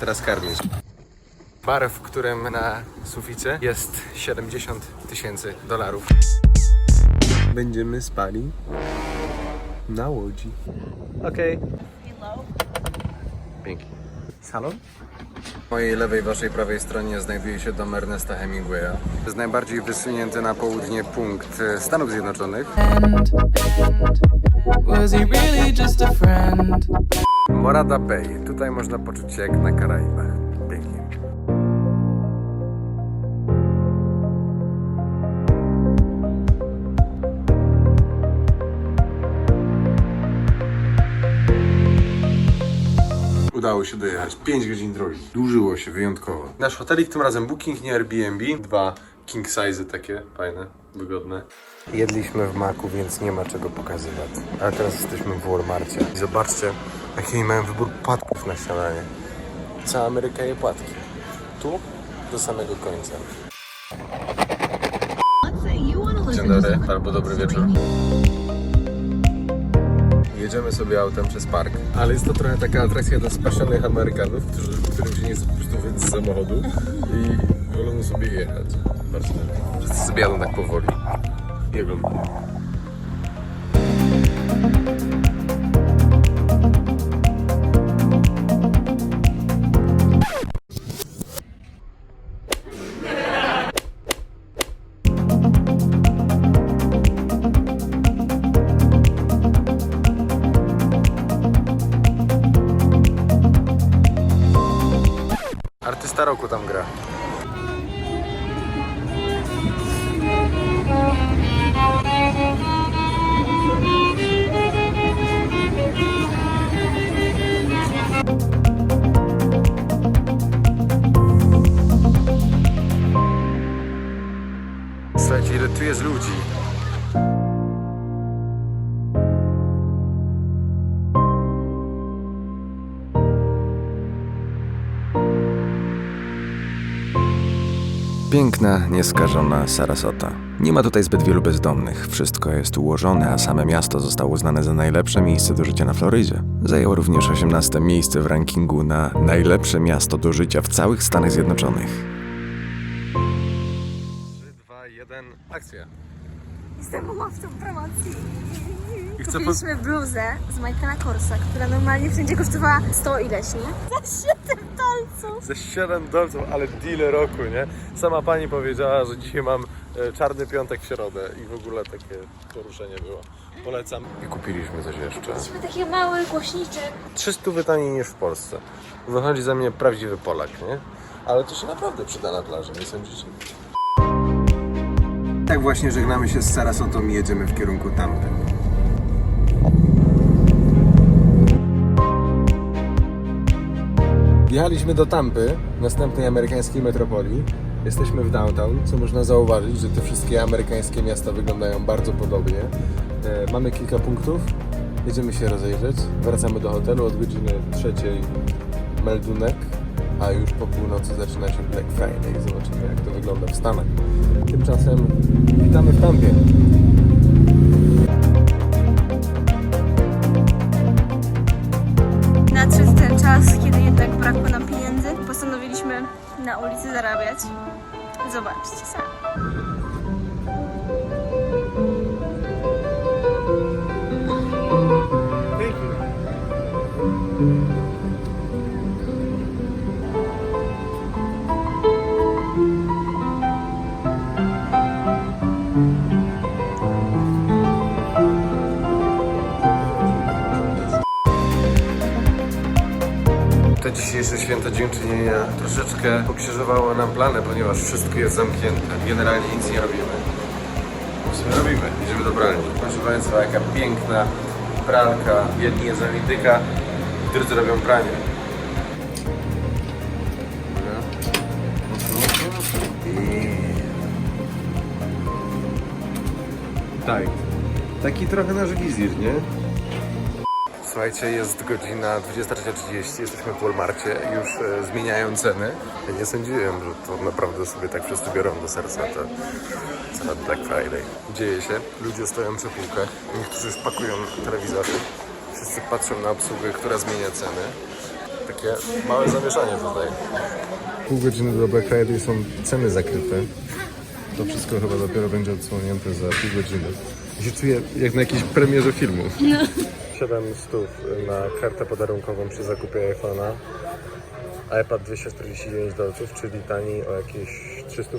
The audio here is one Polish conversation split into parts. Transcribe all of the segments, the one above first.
teraz karmić. Bar, w którym na suficie jest 70 tysięcy dolarów. Będziemy spali na łodzi. Okej. Pięknie. Salon? Po mojej lewej, waszej prawej stronie znajduje się dom Ernesta Hemingwaya. To jest najbardziej wysunięty na południe punkt e, Stanów Zjednoczonych. And was Morada Bay. Tutaj można poczuć się jak na Karaibach. Pięknie. Udało się dojechać. 5 godzin drogi. Dłużyło się wyjątkowo. Nasz hotelik tym razem Booking, nie Airbnb. Dwa king size takie, fajne, wygodne. Jedliśmy w maku, więc nie ma czego pokazywać. Ale teraz jesteśmy w Walmarcie. I zobaczcie, jaki oni mają wybór płatków na śniadanie. Cała Ameryka je płatki. Tu do samego końca. Dzień dobry, albo dobry wieczór. Jedziemy sobie autem przez park, ale jest to trochę taka atrakcja dla spaszonych Amerykanów, którzy, którym się nie chce po prostu wyjść z samochodu i wolą sobie jechać. Patrzcie, wszyscy sobie jadą tak powoli. I oglądają. Artysta roku tam gra. Słuchajcie, ile tu jest ludzi. Piękna, nieskażona Sarasota. Nie ma tutaj zbyt wielu bezdomnych. Wszystko jest ułożone, a same miasto zostało uznane za najlepsze miejsce do życia na Florydzie. Zajęło również 18 miejsce w rankingu na najlepsze miasto do życia w całych Stanach Zjednoczonych. 3, 2, 1, akcja. Jestem łowcą promocji. I chcę po- Kupiliśmy bluzę z Michaela Korsa, która normalnie wszędzie kosztowała 100 ileś, nie? Za 7 dolców. Ze 7 dolców, ale deal roku, nie? Sama pani powiedziała, że dzisiaj mam e, czarny piątek w środę i w ogóle takie poruszenie było. Polecam. I kupiliśmy coś jeszcze. Mieliśmy taki mały głośniczek. 300 taniej niż w Polsce. Wychodzi za mnie prawdziwy Polak, nie? Ale to się naprawdę przyda na plaży, nie sądzicie? Tak właśnie żegnamy się z Sarasotą i jedziemy w kierunku Tampy. Wjechaliśmy do Tampy, następnej amerykańskiej metropolii. Jesteśmy w downtown, co można zauważyć, że te wszystkie amerykańskie miasta wyglądają bardzo podobnie. E, mamy kilka punktów, jedziemy się rozejrzeć, wracamy do hotelu od godziny trzeciej meldunek, a już po północy zaczyna się Black Friday. Zobaczymy jak to wygląda w Stanach. Tymczasem witamy w Tampie. Nadszedł ten czas, kiedy jednak brakło nam pieniędzy. Postanowiliśmy na ulicy zarabiać. Zobaczcie sami. To dzisiejsze święto dziękczynienia troszeczkę pokrzyżowało nam plany, ponieważ wszystko jest zamknięte. Generalnie nic nie robimy. Robimy? Idziemy do pralni. Proszę Państwa, jaka piękna pralka. Jedni jedzą indyka, drudzy robią pranie. Tak. Taki trochę nasz wizir, nie? Słuchajcie, jest godzina 23.30, jesteśmy w Walmarcie, już e, zmieniają ceny. Ja nie sądziłem, że to naprawdę sobie tak wszyscy biorą do serca to cena Black Friday. Dzieje się, ludzie stoją przy półkach, niektórzy już pakują telewizory, wszyscy patrzą na obsługę, która zmienia ceny. Tak takie małe zamieszanie tutaj. Pół godziny do Black Friday są ceny zakryte. To wszystko chyba dopiero będzie odsłonięte za pół godziny. Ja się czuję jak na jakiejś premierze filmu. 7 stów na kartę podarunkową przy zakupie iPhone'a. iPad 249 dolców, czyli taniej o jakieś 300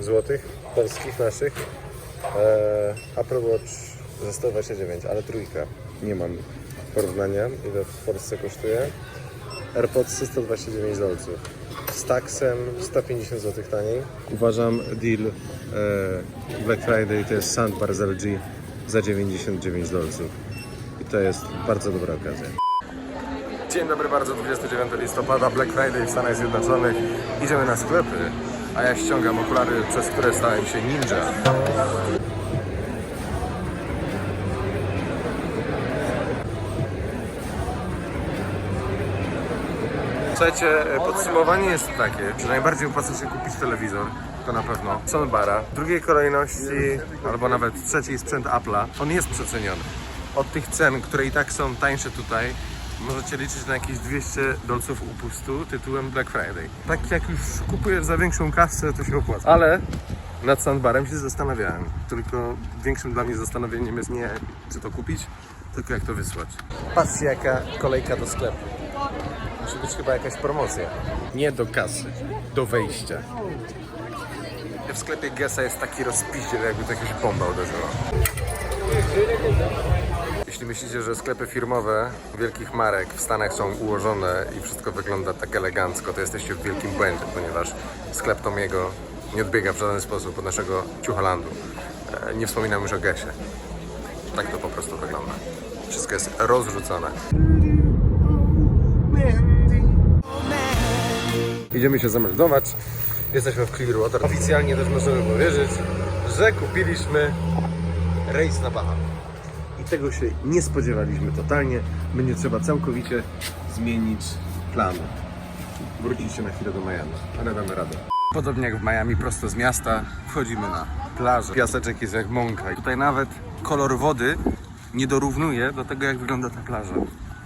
złotych polskich naszych. Eee, Apple Watch za 129, ale trójka. Nie mam porównania, ile w Polsce kosztuje. AirPods 129 dolców. Z taksem 150 zł taniej. Uważam deal e, Black Friday to jest soundbar z LG za 99 dolców. To jest bardzo dobra okazja. Dzień dobry bardzo, 29 listopada, Black Friday w Stanach Zjednoczonych. Idziemy na sklepy, a ja ściągam okulary, przez które stałem się ninja. Słuchajcie, podsumowanie jest takie, że najbardziej opłaca się kupić telewizor, to na pewno, Soundbara. W drugiej kolejności, albo nawet trzeciej sprzęt Apple'a, on jest przeceniony. Od tych cen, które i tak są tańsze tutaj, możecie liczyć na jakieś 200 dolców upustu tytułem Black Friday. Tak jak już kupujesz za większą kasę, to się opłaca. Ale nad Soundbarem się zastanawiałem. Tylko większym dla mnie zastanowieniem jest nie, czy to kupić, tylko jak to wysłać. Patrzcie, jaka kolejka do sklepu. Musi być chyba jakaś promocja. Nie do kasy, do wejścia. W sklepie Gesa jest taki rozpiździel, jakby to jakaś bomba uderzyła. Jeśli myślicie, że sklepy firmowe wielkich marek w Stanach są ułożone i wszystko wygląda tak elegancko, to jesteście w wielkim błędzie, ponieważ sklep Tomiego nie odbiega w żaden sposób od naszego Ciucholandu. E, Nie wspominam już o Gesie. Tak to po prostu wygląda. Wszystko jest rozrzucone. Idziemy się zameldować. Jesteśmy w Clearwater. Oficjalnie też możemy powiedzieć, że kupiliśmy rejs na Bahamy. Tego się nie spodziewaliśmy totalnie. Będzie trzeba całkowicie zmienić plany. Wrócić się na chwilę do Miami, ale damy radę. Podobnie jak w Miami, prosto z miasta, wchodzimy na plażę. Piaseczek jest jak mąka. I tutaj nawet kolor wody nie dorównuje do tego, jak wygląda ta plaża.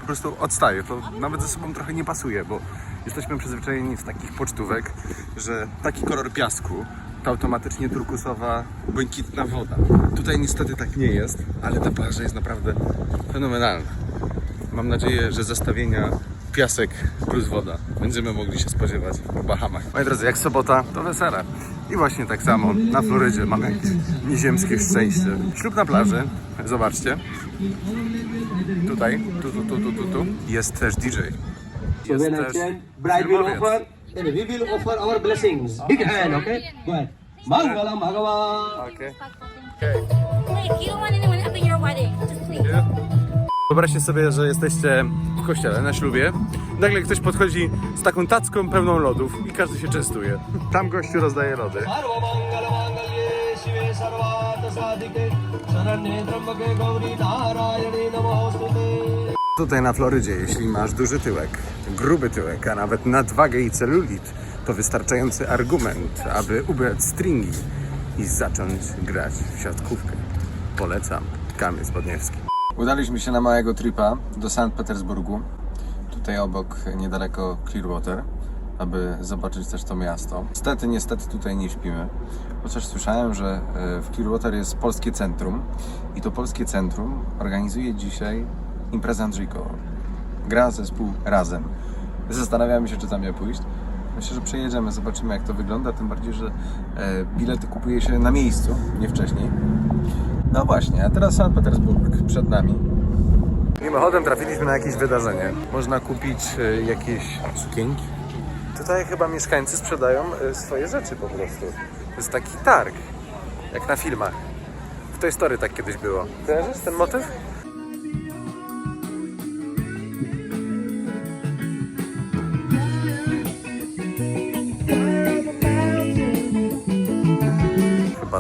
Po prostu odstaje. To nawet ze sobą trochę nie pasuje, bo jesteśmy przyzwyczajeni z takich pocztówek, że taki kolor piasku to automatycznie turkusowa, błękitna woda. Tutaj niestety tak nie jest, ale ta plaża jest naprawdę fenomenalna. Mam nadzieję, że zestawienia piasek plus woda będziemy mogli się spodziewać w Bahamach. Moi drodzy, jak sobota, to wesele. I właśnie tak samo na Florydzie mamy nieziemskie szczęście. Ślub na plaży, zobaczcie. Tutaj, tu, tu, tu, tu, tu, tu. Jest też DJ. Jest też filmowiec. And we will offer our blessings. Big hand, okay? Go ahead. Mangalam Bhagavan. Okay. Like, you don't want anyone up in your wedding. Just please. Wyobraźcie sobie, że jesteście w kościele na ślubie. Nagle ktoś podchodzi z taką tacką pełną lodów i każdy się częstuje. Tam gościu rozdaje lody. Sarvamangalamangalye Tutaj na Florydzie, jeśli masz duży tyłek, gruby tyłek, a nawet nadwagę i celulit, to wystarczający argument, aby ubrać stringi i zacząć grać w siatkówkę. Polecam. Kamil Spodniewski. Udaliśmy się na małego tripa do Sankt Petersburgu, tutaj obok, niedaleko Clearwater, aby zobaczyć też to miasto. Niestety, niestety tutaj nie śpimy, chociaż słyszałem, że e, w Clearwater jest polskie centrum i to polskie centrum organizuje dzisiaj imprezę Andrzejkową. Gra zespół razem. Zastanawiamy się, czy tam nie pójść. Myślę, że przejedziemy, zobaczymy jak to wygląda, tym bardziej, że e, bilety kupuje się na miejscu, nie wcześniej. No właśnie, a teraz Sankt Petersburg przed nami. Mimochodem trafiliśmy na jakieś wydarzenie. Można kupić e, jakieś sukienki. Tutaj chyba mieszkańcy sprzedają e, swoje rzeczy po prostu. To jest taki targ, jak na filmach. W tej story tak kiedyś było. Kojarzysz ten motyw?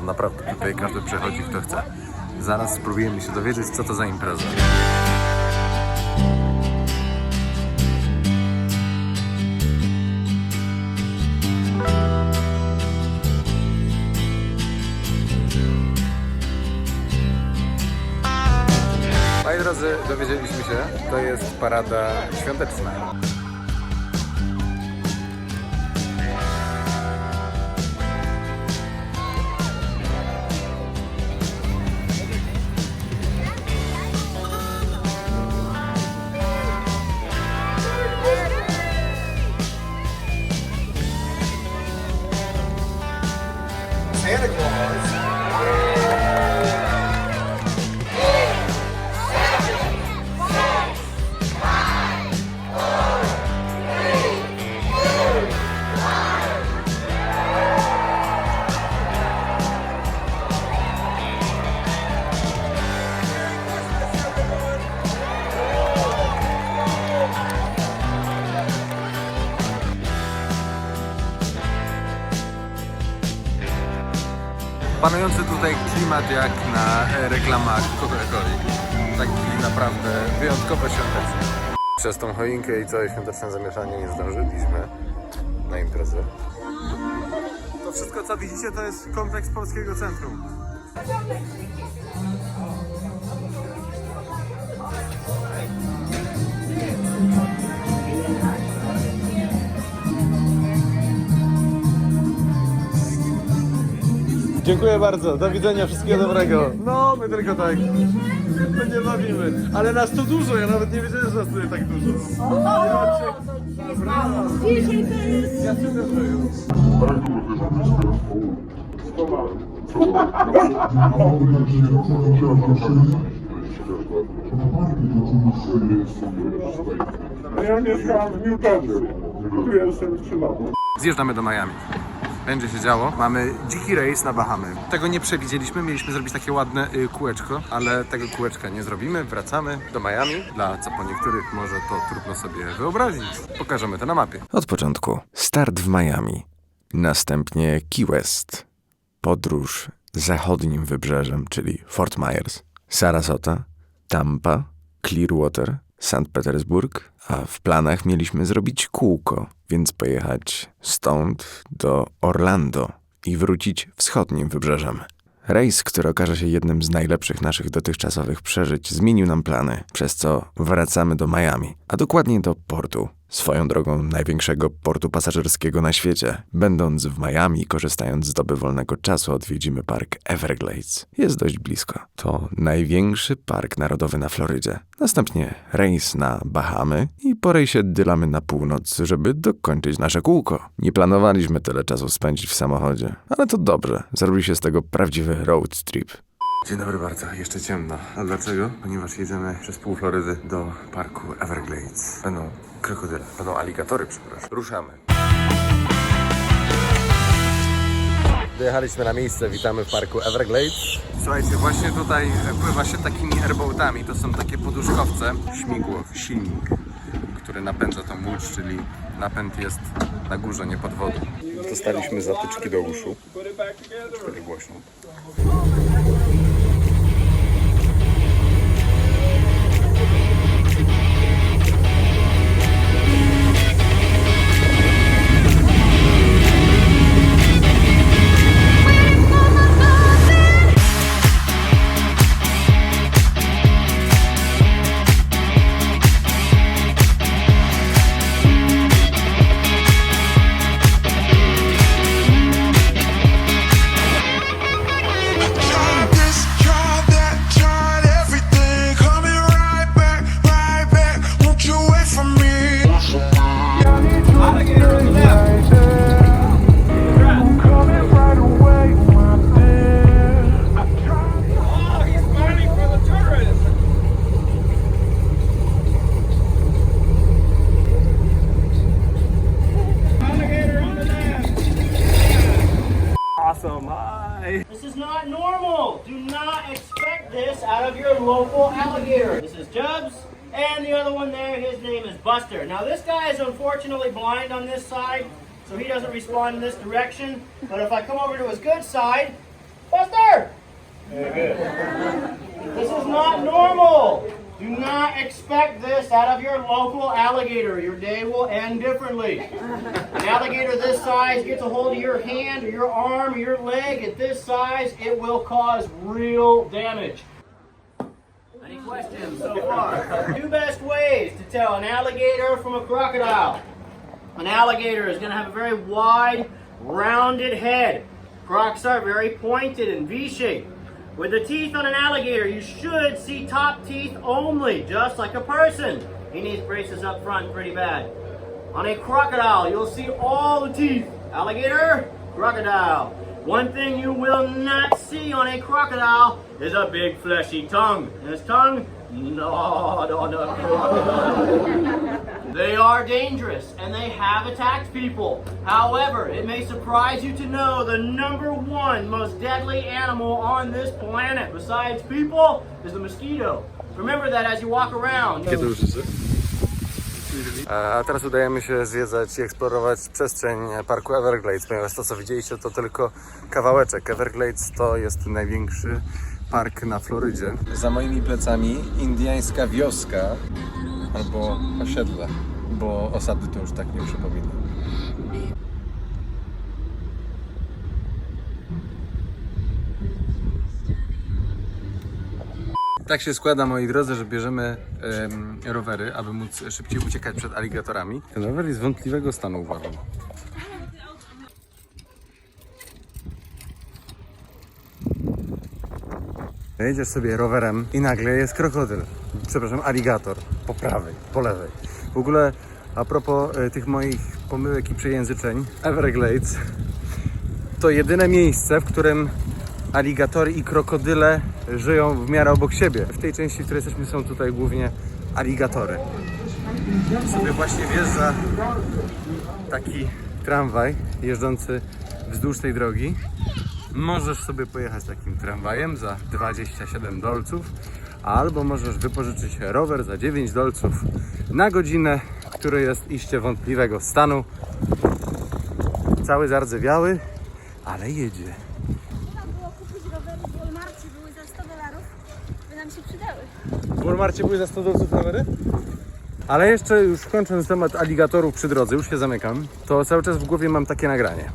Chyba naprawdę tutaj każdy przechodzi kto chce. Zaraz spróbujemy się dowiedzieć, co to za impreza. Drodzy, dowiedzieliśmy się, to jest parada świąteczna. Panujący tutaj klimat jak na e, reklamach Coca-Coli. Taki naprawdę wyjątkowo świąteczny. Przez tą choinkę i całe świąteczne zamieszanie nie zdążyliśmy na imprezę. To wszystko co widzicie to jest kompleks Polskiego Centrum. Dziękuję bardzo, do widzenia, wszystkiego dobrego. No, my tylko tak. To nie bawimy. Ale nas tu dużo, ja nawet nie wiedziałem, że nas tutaj tak dużo. Ja się też Ja mieszkam w Newtonie. Tu jestem 3 lata. Zjeżdżamy do Miami. Będzie się działo. Mamy dziki rejs na Bahamy. Tego nie przewidzieliśmy. Mieliśmy zrobić takie ładne y, kółeczko, ale tego kółeczka nie zrobimy. Wracamy do Miami. Dla co po niektórych może to trudno sobie wyobrazić. Pokażemy to na mapie. Od początku start w Miami, następnie Key West, podróż zachodnim wybrzeżem, czyli Fort Myers, Sarasota, Tampa, Clearwater, St. Petersburg, a w planach mieliśmy zrobić kółko, więc pojechać stąd do Orlando i wrócić wschodnim wybrzeżem. Rejs, który okaże się jednym z najlepszych naszych dotychczasowych przeżyć, zmienił nam plany, przez co wracamy do Miami, a dokładnie do portu. Swoją drogą największego portu pasażerskiego na świecie. Będąc w Miami, korzystając z doby wolnego czasu, odwiedzimy park Everglades. Jest dość blisko. To największy park narodowy na Florydzie. Następnie rejs na Bahamy i po rejsie dylamy na północ, żeby dokończyć nasze kółko. Nie planowaliśmy tyle czasu spędzić w samochodzie, ale to dobrze. Zrobi się z tego prawdziwy road trip. Dzień dobry bardzo, jeszcze ciemno. A dlaczego? Ponieważ jedziemy przez pół Florydy do parku Everglades. Będą krokodyle, będą aligatory, przepraszam. Ruszamy. Dojechaliśmy na miejsce, witamy w parku Everglades. Słuchajcie, właśnie tutaj pływa się takimi airboatami. To są takie poduszkowce. Śmigło, silnik, który napędza tą łódź, czyli napęd jest na górze, nie pod wodą. Dostaliśmy zatyczki do uszu. Cztery głośno. Buster. Now, this guy is unfortunately blind on this side, so he doesn't respond in this direction. But if I come over to his good side, Buster! This is not normal. Do not expect this out of your local alligator. Your day will end differently. An alligator this size gets a hold of your hand or your arm or your leg at this size, it will cause real damage. Any questions so far. Two best ways to tell an alligator from a crocodile. An alligator is going to have a very wide, rounded head. Crocs are very pointed and V-shaped. With the teeth on an alligator, you should see top teeth only, just like a person. He needs braces up front pretty bad. On a crocodile, you'll see all the teeth. Alligator, crocodile. One thing you will not see on a crocodile is a big fleshy tongue. And his tongue, no, no, no. They are dangerous and they have attacked people. However, it may surprise you to know the number one most deadly animal on this planet, besides people, is the mosquito. Remember that as you walk around. A teraz udajemy się zwiedzać i eksplorować przestrzeń parku Everglades, ponieważ to co widzieliście to tylko kawałeczek. Everglades to jest największy park na Florydzie. Za moimi plecami indyjska wioska albo osiedle, bo osady to już tak nie przypomina. Tak się składa, moi drodzy, że bierzemy em, rowery, aby móc szybciej uciekać przed aligatorami. Ten rower jest wątpliwego stanu, uważam. Jedziesz sobie rowerem i nagle jest krokodyl. Przepraszam, aligator. Po prawej, po lewej. W ogóle a propos e, tych moich pomyłek i przejęzyczeń, Everglades to jedyne miejsce, w którym aligatory i krokodyle żyją w miarę obok siebie. W tej części, w której jesteśmy, są tutaj głównie aligatory. Sobie właśnie wjeżdża taki tramwaj jeżdżący wzdłuż tej drogi. Możesz sobie pojechać takim tramwajem za 27 dolców, albo możesz wypożyczyć rower za 9 dolców na godzinę, który jest iście wątpliwego stanu. Cały zardzewiały, ale jedzie. Kupić rowery w Walmarcie, były za 100 dolarów, by nam się przydały. W Walmarcie były za 100 dolców rowery? Ale jeszcze już kończąc temat aligatorów przy drodze, już się zamykam, to cały czas w głowie mam takie nagranie.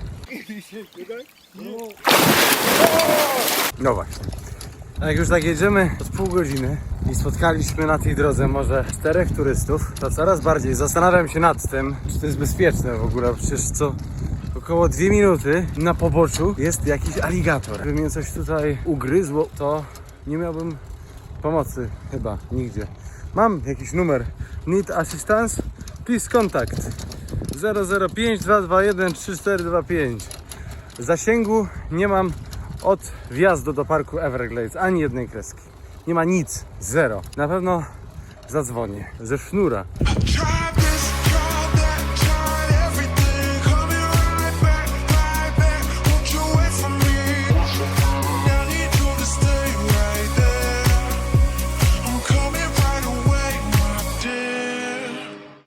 No właśnie. A jak już tak jedziemy od pół godziny i spotkaliśmy na tej drodze może czterech turystów, to coraz bardziej zastanawiam się nad tym, czy to jest bezpieczne w ogóle, przecież co około dwie minuty na poboczu jest jakiś aligator. Gdyby mnie coś tutaj ugryzło, to nie miałbym pomocy chyba nigdzie. Mam jakiś numer. Need assistance? Please contact 005 221 3425. Zasięgu nie mam od wjazdu do parku Everglades ani jednej kreski. Nie ma nic, zero. Na pewno zadzwonię ze sznura.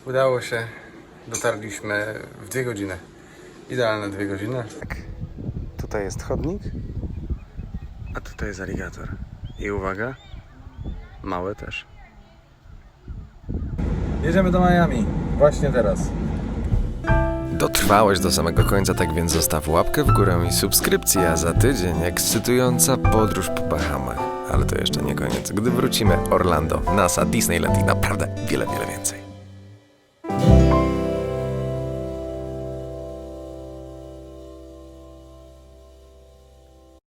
Udało się. Dotarliśmy w dwie godziny. Idealne dwie godziny. Tak. Tutaj jest chodnik, a tutaj jest aligator. I uwaga, małe też. Jedziemy do Miami. Właśnie teraz. Dotrwałeś do samego końca, tak więc zostaw łapkę w górę i subskrypcję, a za tydzień ekscytująca podróż po Bahamach. Ale to jeszcze nie koniec. Gdy wrócimy, Orlando, NASA, Disneyland i naprawdę wiele, wiele więcej.